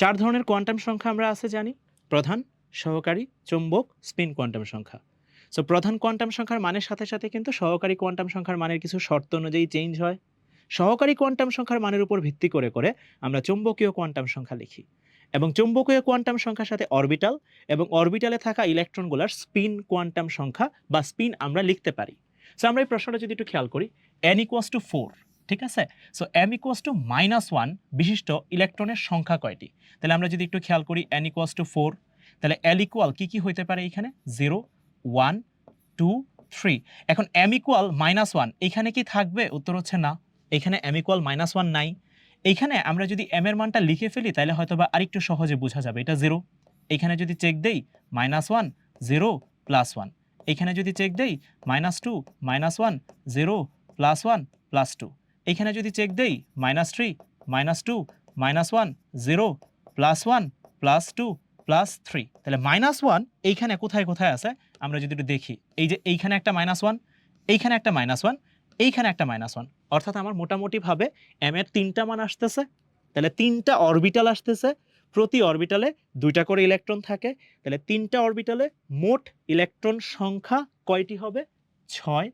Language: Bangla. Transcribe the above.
চার ধরনের কোয়ান্টাম সংখ্যা আমরা আছে জানি। প্রধান, সহকারী, চৌম্বক, স্পিন কোয়ান্টাম সংখ্যা। সো প্রধান কোয়ান্টাম সংখ্যার মানের সাথে সাথে কিন্তু সহকারী কোয়ান্টাম সংখ্যার মানের কিছু শর্ত অনুযায়ী চেঞ্জ হয়। সহকারী কোয়ান্টাম সংখ্যার মানের উপর ভিত্তি করে করে আমরা চৌম্বকীয় কোয়ান্টাম সংখ্যা লিখি। এবং চৌম্বকীয় কোয়ান্টাম সংখ্যার সাথে অরবিটাল এবং অরবিটালে থাকা ইলেকট্রনগুলোর স্পিন কোয়ান্টাম সংখ্যা বা স্পিন আমরা লিখতে পারি। সো আমরা এই প্রশ্নটা যদি একটু খেয়াল করি এন ইকুয়াস টু ফোর ঠিক আছে? So M equals two minus one বিশিষ্ট ইলেকট্রনের সংখ্যা কয়টি? তাহলে আমরা যদি একটু খেয়াল করি এন ইকুয়াস টু ফোর তাহলে এল ইকুয়াল কী কী হইতে পারে এখানে জিরো ওয়ান টু থ্রি এখন এম ইকুয়াল মাইনাস ওয়ান এখানে কি থাকবে? উত্তর হচ্ছে না। এখানে এম ইকুয়াল মাইনাস ওয়ান নাই। এইখানে আমরা যদি এম এর মানটা লিখে ফেলি, তাহলে হয়তো বা আরেকটু সহজে বোঝা যাবে। এটা জিরো এখানে যদি চেক দেই minus one zero plus one এখানে যদি চেক দেই minus two minus one zero plus one plus two এখানে যদি চেক দেই minus three minus two minus one zero plus one plus two plus three তাহলে মাইনাস ওয়ান এইখানে কোথায় কোথায় আছে? আমরা যদি একটু দেখি, এই যে এইখানে একটা মাইনাস ওয়ান এইখানে একটা মাইনাস ওয়ান এইখানে একটা মাইনাস ওয়ান অর্থাৎ আমার মোটামুটিভাবে এম এর তিনটা মান আসতেছে। তাহলে তিনটা অরবিটাল আসতেছে। প্রতি অরবিটালে দুইটা করে ইলেকট্রন থাকে। তাহলে তিনটা অরবিটালে মোট ইলেকট্রন সংখ্যা কয়টি হবে? ছয়।